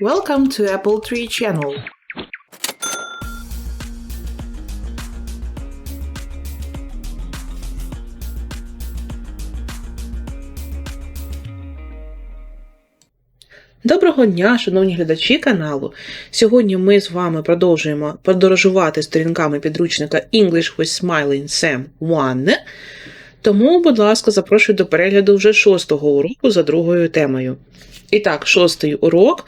Welcome to Apple Tree Channel. Доброго дня, шановні глядачі каналу. Сьогодні ми з вами продовжуємо подорожувати сторінками підручника English with Smiling Sam 1. Тому, будь ласка, запрошую до перегляду вже шостого уроку за другою темою. І так, шостий урок.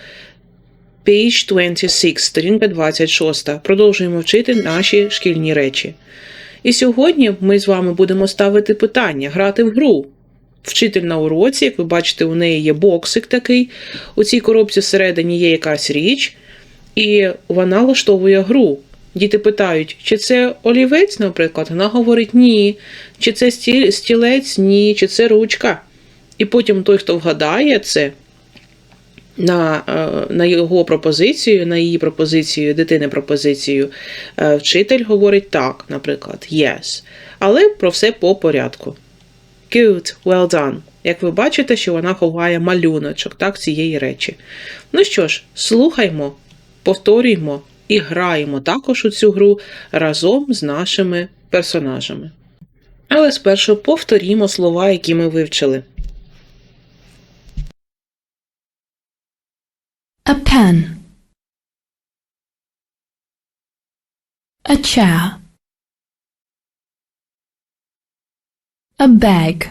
Page 26, сторінка 26. Продовжуємо вчити наші шкільні речі. І сьогодні ми з вами будемо ставити питання, грати в гру. Вчитель на уроці, як ви бачите, у неї є боксик такий. У цій коробці всередині є якась річ, і вона влаштовує гру. Діти питають, чи це олівець, наприклад. Вона говорить ні. Чи це стілець? Ні, чи це ручка. І потім той, хто вгадає це на, е, на його пропозицію, на її пропозицію, дитини пропозицію, е, вчитель говорить так, наприклад, yes. Але про все по порядку. Good, well done. Як ви бачите, що вона ховає малюночок так, цієї речі. Ну що ж, слухаймо, повторюємо і граємо також у цю гру разом з нашими персонажами. Але спершу повторімо слова, які ми вивчили. A pen. A chair. A bag.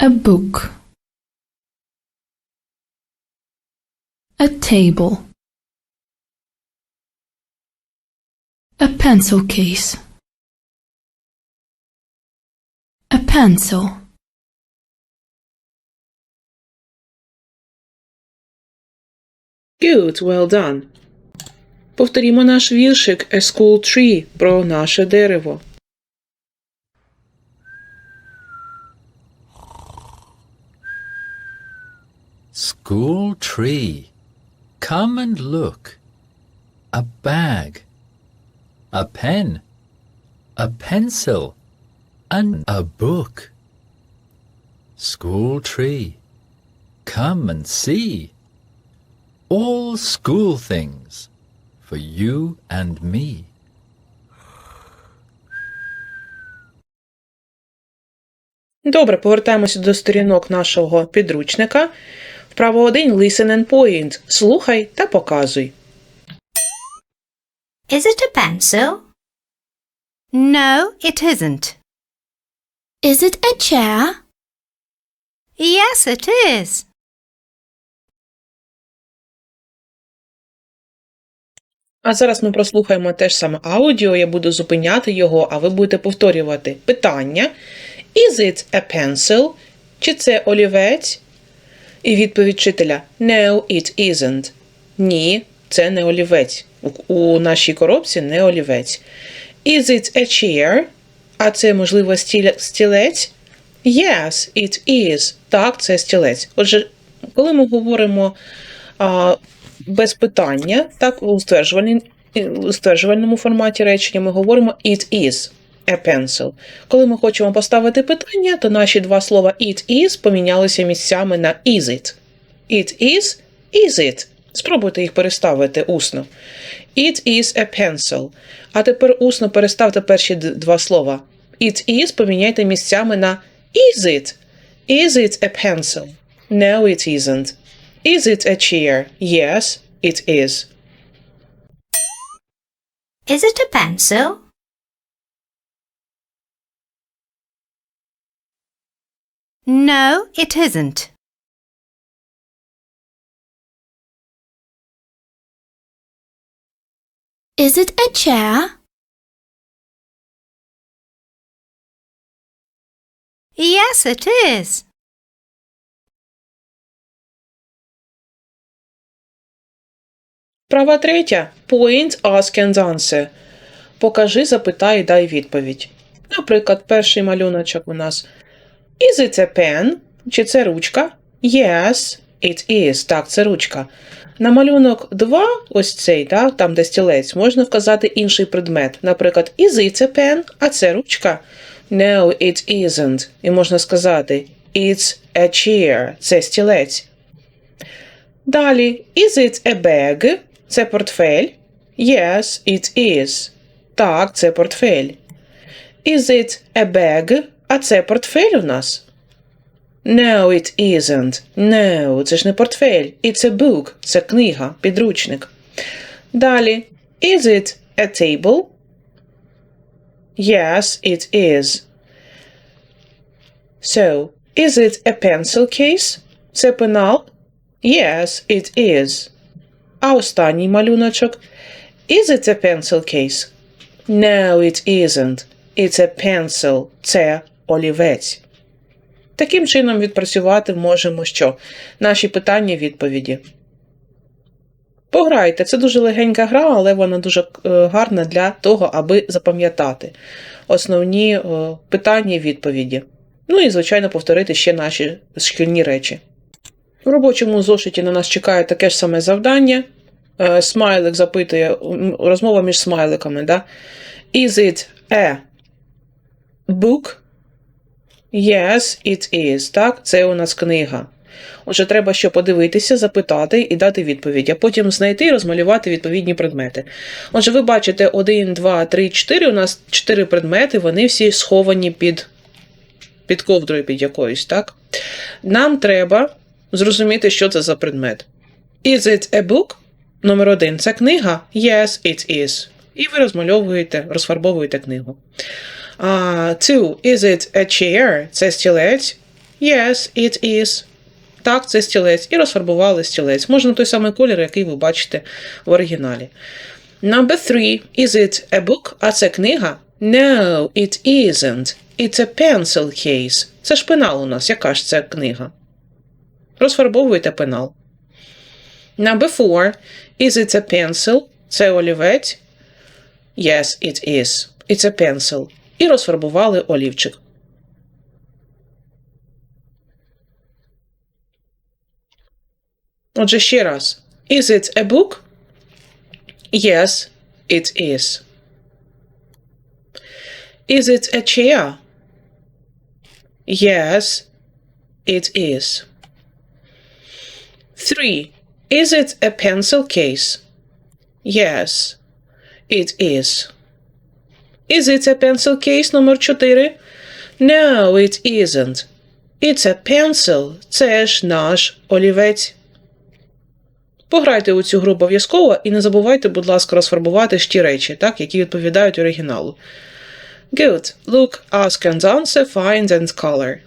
A book. A table. A pencil case. A pencil. Good, well done. Повторімо наш віршик A School Tree про наше дерево. School tree, come and look. A bag, a pen, a pencil, and a book. School tree, come and see. All school things for you and me. Добре, повертаємося до сторінок нашого підручника. Вправо 1 Listen and point. Слухай та показуй. Is it a pencil? No, it isn't. Is it a chair? Yes, it is. А зараз ми прослухаємо те ж саме аудіо, я буду зупиняти його, а ви будете повторювати питання. Is it a pencil? Чи це олівець? І відповідь вчителя No, it isn't. Ні, це не олівець. У, нашій коробці не олівець. Is it a chair? А це, можливо, стілець? Yes, it is. Так, це стілець. Отже, коли ми говоримо без питання, так, у стверджувальному форматі речення ми говоримо it is a pencil. Коли ми хочемо поставити питання, то наші два слова it is помінялися місцями на is it. It is, is it. Спробуйте їх переставити усно. It is a pencil. А тепер усно переставте перші два слова. It is поміняйте місцями на is it. Is it a pencil? No, it isn't. Is it a chair? Yes, it is. Is it a pencil? No, it isn't. Is it a chair? Yes, it is. Права третя. Point, ask and answer. Покажи, запитай і дай відповідь. Наприклад, перший малюночок у нас. Is it a pen? Чи це ручка? Yes, it is. Так, це ручка. На малюнок 2, ось цей, да, там де стілець, можна вказати інший предмет. Наприклад, is it a pen? А це ручка? No, it isn't. І можна сказати it's a chair. Це стілець. Далі, is it a bag? Це портфель. Yes, it is. Так, це портфель. Is it a bag? А це портфель у нас? No, it isn't. No, це ж не портфель. It's a book. Це книга, підручник. Далі. Is it a table? Yes, it is. So, is it a pencil case? Це пенал? Yes, it is. А останній малюночок. Is it a pencil case? No, it isn't. It's a pencil. Це олівець. Таким чином відпрацювати можемо що? Наші питання відповіді. Пограйте, це дуже легенька гра, але вона дуже е, гарна для того, аби запам'ятати основні е, питання і відповіді. Ну і, звичайно, повторити ще наші шкільні речі. В робочому зошиті на нас чекає таке ж саме завдання. Е, Смайлик запитує, розмова між смайликами. Да? Is it a book? Yes, it is. Так, це у нас книга. Отже, треба що подивитися, запитати і дати відповідь, а потім знайти і розмалювати відповідні предмети. Отже, ви бачите 1, 2, 3, 4. У нас 4 предмети, вони всі сховані під, під ковдрою під якоюсь, так? Нам треба зрозуміти, що це за предмет. Is it a book? Номер один. Це книга? Yes, it is. І ви розмальовуєте, розфарбовуєте книгу. Uh. Is it a chair? Це стілець? Yes, it is. Так, це стілець. І розфарбували стілець. Можна той самий колір, який ви бачите в оригіналі. Number three. Is it a book? А це книга? No, it isn't. It's a pencil case. Це ж пенал у нас. Яка ж це книга? Розфарбовуєте пенал. Number four. Is it a pencil? Це олівець? Yes, it is. It's a pencil. І розфарбували олівчик. Отже, ще раз. Is it a book? Yes, it is. Is it a chair? Yes, it is. 3. Is it a pencil case? Yes, it is. Is it a pencil case номер 4? No, it isn't. It's a pencil. Це ж наш олівець. Пограйте у цю гру обов'язково і не забувайте, будь ласка, розфарбувати ті речі, так, які відповідають оригіналу. Good. Look, ask and answer, find and color.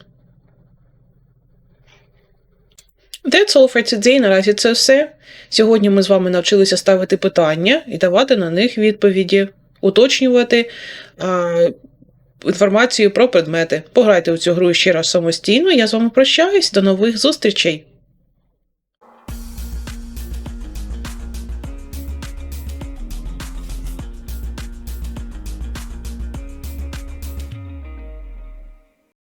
That's all for today. Наразі це все. Сьогодні ми з вами навчилися ставити питання і давати на них відповіді, уточнювати а, інформацію про предмети. Пограйте у цю гру ще раз самостійно. Я з вами прощаюсь. До нових зустрічей!